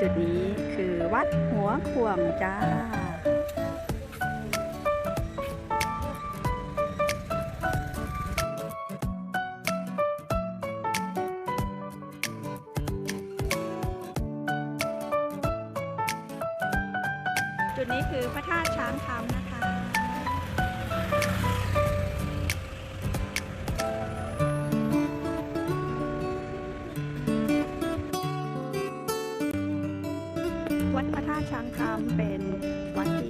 จุดนี้คือวัดหัวข่วงจ้า จุดนี้คือพระธาตุช้างคำนะคะ ถ้ำเป็นวัดที่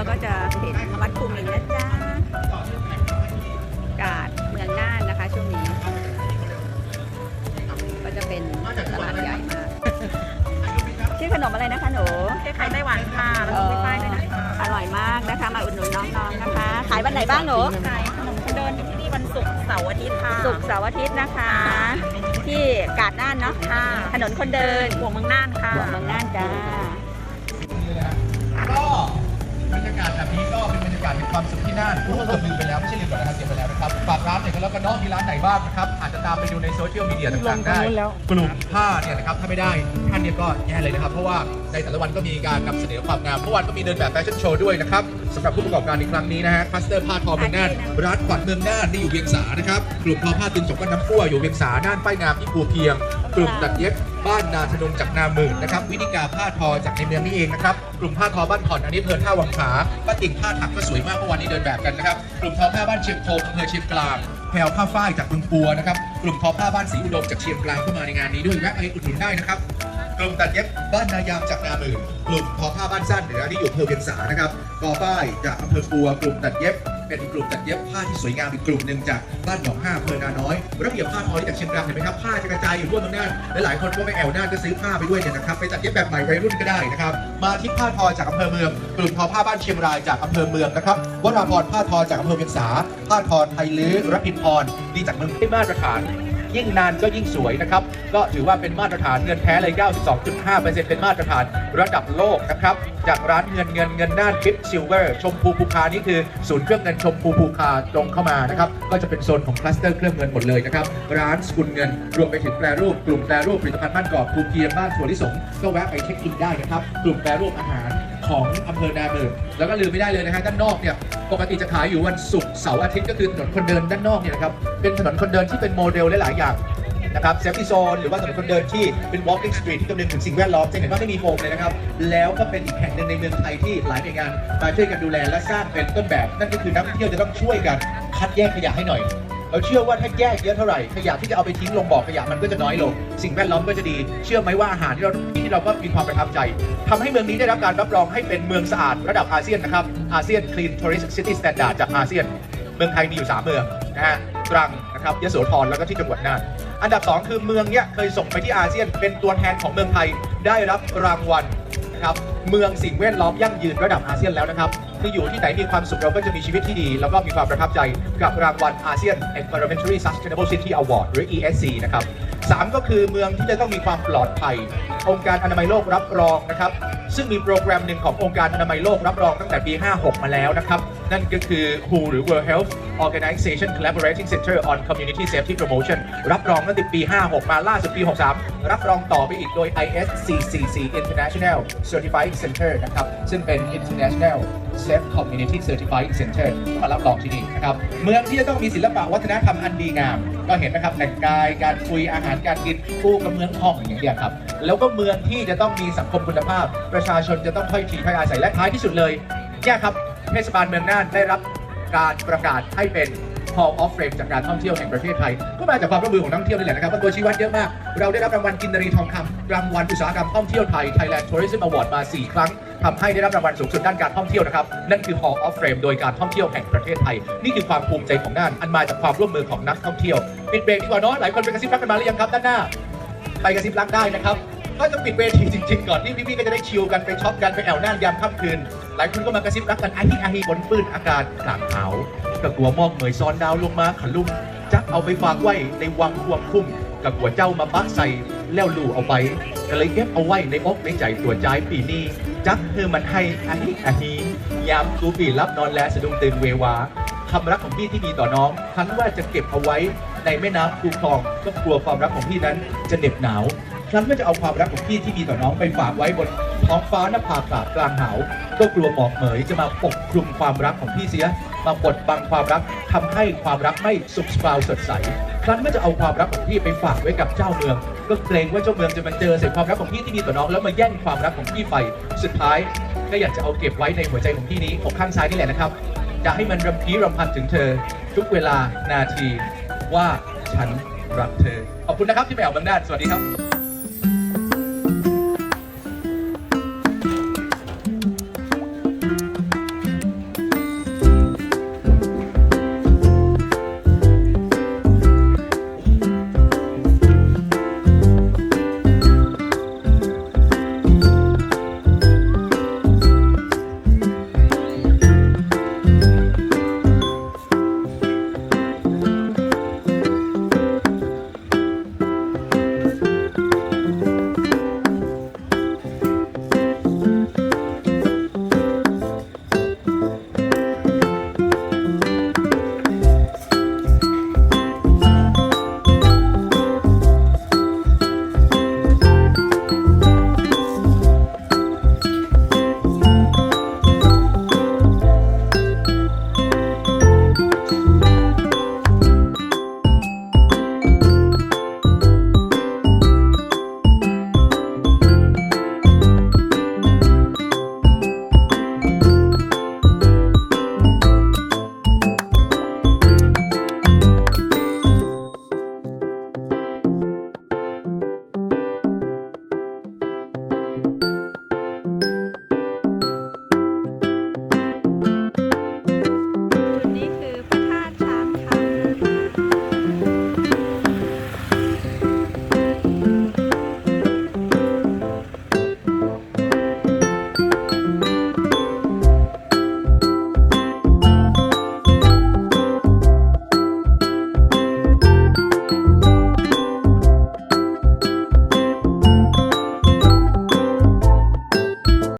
เราก็จะเห็นวัดภูมินทร์นะจ๊ะกาดเมืองน่านนะคะช่วงนี้ ก็จะเป็นตลาดใหญ่มาก ชื่อขนมอะไรนะคะหนูคล้ายๆไต้หวันค่ะแล้วก็ป้ายด้วยนะคะอร่อยมากนะคะมาอุดหนุนน้องๆนะคะ ขายวันไหนบ้างหนูขายขนมคนเดินที่นี่วันศุกร์เสาร์อาทิตย์ค่ะศุกร์เสาร์อาทิตย์นะคะ ที่กาดน่านเนาะค่ะถนนคนเดินหัวเมืองน่านค่ะหัวเมืองน่านจ้า บรรยากาศแบบนี้ก็เป็นบรรยากาศแห่งความสุขที่น่านพูดเกือบลืมไปแล้วไม่ใช่ลืมก่อนนะครับเสียไปแล้วนะครับฝากร้านหน่อยกันแล้วกันเนาะมีร้านไหนบ้างนะครับอาจจะตามไปดูในโซเชียลมีเดียต่างๆได้กลุ่มผ้าเนี่ยนะครับถ้าไม่ได้ท่านเนี่ยก็แย่เลยนะครับเพราะว่า ในแต่ละวันก็มีการนำเสนอความงามเมื่อวานก็มีเดินแบบแฟชั่นโชว์ด้วยนะครับสำหรับผู้ประกอบการในครั้งนี้นะฮะคัสเตอร์ผ้าทอเมืองน่านร้านขวัญเมืองน่านนี่อยู่เวียงสานะครับกลุ่มทอผ้าตึงจกบ้านน้ำพั่วอยู่เวียงสาน่านป้ายงามที่ภูเพียง กลุ่มตัดเย็บบ้านนาธนงจากนาหมื่นนะครับวินิกาผ้าทอจากในเมืองนี่เองนะครับกลุ่มผ้าทอบ้านผ่อนอันนี้อำเพลินท่าวังขาป้าติ่งผ้าถักก็สวยมากเมื่อวานนี้เดินแบบกันนะครับกลุ่มทอผ้าบ้านเชียงโคมอำเภอเชียงกลางแพรวผ้าฝ้ายจากเมืองปัวนะครับกลุ่มทอผ้าบ้านศรีอุดมจากเชียงกลางเข้ามาในงานนี้ด้วยแวะไปอุดหนุนได้นะครับ กลุ่มตัดเย็บบ้านนายามจากนาหมื่นกลุ่มทอผ้าบ้านสั้นเหนือที่อยู่อำเภอเวียงสานะครับกอฝ้ายจากอำเภอปัวกลุ่มตัดเย็บ เป็นกลุ่มตัดเย็บผ้าที่สวยงามอีกกลุ่มหนึ่งจากบ้านหนองห้าอำเภอนาน้อยระเบียบผ้าทอที่จากเชียงรายเห็นไหมครับผ้าจะกระจายอยู่ทั่วเมืองน่านและหลายคนก็ไม่แอวน่านก็ซื้อผ้าไปด้วยเนี่ยนะครับไปตัดเย็บแบบใหม่วัยรุ่นก็ได้นะครับมาที่ผ้าทอจากอำเภอเมือง กลุ่มทอผ้าบ้านเชียงรายจากอำเภอเมืองนะครับวราพรผ้าทอจากอำเภอเวียงสาผ้าทอไทยลื้อรพินพรดีจากเมืองที่มาตรฐาน ยิ่งนานก็ยิ่งสวยนะครับ ก็ถือว่าเป็นมาตรฐานเงินแท้เลย 92.5%เป็นมาตรฐานระดับโลกนะครับ จากร้านเงินเงินเงินน่านคิดซิลเวอร์ชมพูภูคานี่คือศูนย์เครื่องเงินชมพูภูคาตรงเข้ามานะครับ ก็จะเป็นโซนของคลัสเตอร์เครื่องเงินหมดเลยนะครับ ร้านสกุลเงิน รวมไปถึงแปรรูปกลุ่มแปรรูปผลิตภัณฑ์บ้านกรอบภูเพียงบ้านถั่วลิสงก็แวะไปเช็คอินได้นะครับ กลุ่มแปรรูปอาหาร ของอำเภอนาเมืองแล้วก็ลืมไม่ได้เลยนะฮะด้านนอกเนี่ยปกติจะขายอยู่วันศุกร์เสาร์อาทิตย์ก็คือถนนคนเดินด้านนอกเนี่ยนะครับเป็นถนนคนเดินที่เป็นโมเดลหลายๆอย่างนะครับเซฟตี้โซนหรือว่าถนนคนเดินที่เป็น walking street ที่คำนึงถึงสิ่งแวดล้อมจะเห็นว่าไม่มีโฟมเลยนะครับ แล้วก็เป็นอีกแห่งหนึ่งในเมืองไทยที่หลายหน่วยงานมาช่วยกันดูแลและสร้างเป็นต้นแบบ นั่นก็คือนักท่องเที่ยวจะต้องช่วยกันคัดแยกขยะให้หน่อย เราเชื่อว่าถ้าแยกเยอะเท่าไหร่ขยะที่จะเอาไปทิ้งลงบ่อขยะมันก็จะน้อยลง สิ่งแวดล้อมก็จะดี เชื่อไหมว่าอาหารที่เราที่เราก็มีความประทับใจทำให้เมืองนี้ได้รับการรับรองให้เป็นเมืองสะอาดระดับอาเซียนนะครับอาเซียน Clean Tourist City Standard จากอาเซียน เมืองไทยมีอยู่ 3 เมืองนะฮะตรังนะครับยโสธรแล้วก็ที่จังหวัดน่านอันดับ 2 คือเมืองเนี้ยเคยส่งไปที่อาเซียนเป็นตัวแทนของเมืองไทยได้รับรางวัลนะครับเมืองสิ่งแวดล้อมยั่งยืนระดับอาเซียนแล้วนะครับ คืออยู่ที่ไหนมีความสุขเราก็จะมีชีวิตที่ดี แล้วก็มีความประทับใจกับรางวัลอาเซียน Environmentally Sustainable City Award หรือ ESC นะครับสามก็คือเมืองที่จะต้องมีความปลอดภัย องค์การอนามัยโลกรับรองนะครับ ซึ่งมีโปรแกรมหนึ่งขององค์การอนามัยโลกรับรองตั้งแต่ปี 56 มาแล้วนะครับ นั่นก็คือ WHO หรือ World Health Organization Collaborating Center on Community Safety Promotion รับรองตั้งแต่ปี 56 มาล่าสุดปี 63 รับรองต่อไปอีกโดย ISCCC International Certifying Center นะครับ ซึ่งเป็น International Safe Community Certifying Center มารับรองที่นี่นะครับ เมืองที่จะต้องมีศิลปะวัฒนธรรมอันดีงาม ก็เห็นนะครับแต่งกายการคุยอาหารการกินคู่กับเมืองทองอย่างเงี้ยครับ แล้วก็เมืองที่จะต้องมีสังคมคุณภาพ ประชาชนจะต้องถ้อยทีถ้อยอาศัยและท้ายที่สุดเลยเนี่ยครับ เทศบาลเมืองน่านได้รับการประกาศให้เป็น Hall of Fame จากการท่องเที่ยวแห่งประเทศไทย ก็มาจากความร่วมมือของนักท่องเที่ยวนี่แหละนะครับว่าตัวชี้วัดเยอะมาก เราได้รับรางวัลกินนารีทองคำรางวัลอุตสาหกรรมท่องเที่ยวไทย Thailand Tourism Award มา 4 ครั้งทำให้ได้รับรางวัลสูงสุดด้านการท่องเที่ยวนะครับ นั่นคือ Hall of Fame โดยการท่องเที่ยวแห่งประเทศไทย นี่คือความภูมิใจของน่านอันมาจากความร่วมมือของนักท่องเที่ยวปิดเบรกดีกว่าเนาะหลายคนไปกระซิบรักกันมาหรือยังครับด้านหน้า ไปกระซิบรักได้นะครับก็จะปิดเวทีจริง ๆ ก่อนที่พี่ๆก็จะได้ชิลกันไปช็อปกันไปแอวน่านยามค่ำคืน หลายคนก็มากระซิบรักกันอาฮิอาฮิบนปื้นอากาศกลางหาวกับหัวมอกเหมยซ้อนดาวลงมาขลุ่มจักเอาไปฝากไว้ในวังควงคุ้มกับหัวเจ้ามาปะใส่แล้วลู่เอาไปก็เลยเก็บเอาไว้ในอกในใจตัวใจปีนี้จักเธอมันให้อาฮิอาฮิยามตูปีรับนอนแลสะดุ้งตื่นเววาความรักของพี่ที่มีต่อน้องคันว่าจะเก็บเอาไว้ในแม่น้ำคูคลองก็กลัวความรักของพี่นั้นจะเหน็บหนาว ครั้นว่จะเอาความรักของพี่ที่มีต่อน้องไปฝากไว้บนท้องฟ้าหน้าผากากลางหาวก็กลัวหมอกเหมยจะมาปกคลุมความรักของพี่เสีย มาบดบังความรักทำให้ความรักไม่สุขสปาวสดใสครั้นว่จะเอาความรักของพี่ไปฝากไว้กับเจ้าเมือง ก็เกรงว่าเจ้าเมืองจะมาเจอเสร็จความรักของพี่ที่มีต่อน้องแล้วมาแย่งความรักของพี่ไป สุดท้ายก็อยากจะเอาเก็บไว้ในหัวใจของพี่นี้อกข้างซ้ายนี่แหละนะครับ จะให้มันรำพีรำพันถึงเธอ ทุกเวลานาทีว่าฉันรักเธอ ขอบคุณนะครับที่ไปออกบังด้านสวัสดีครับ Bye.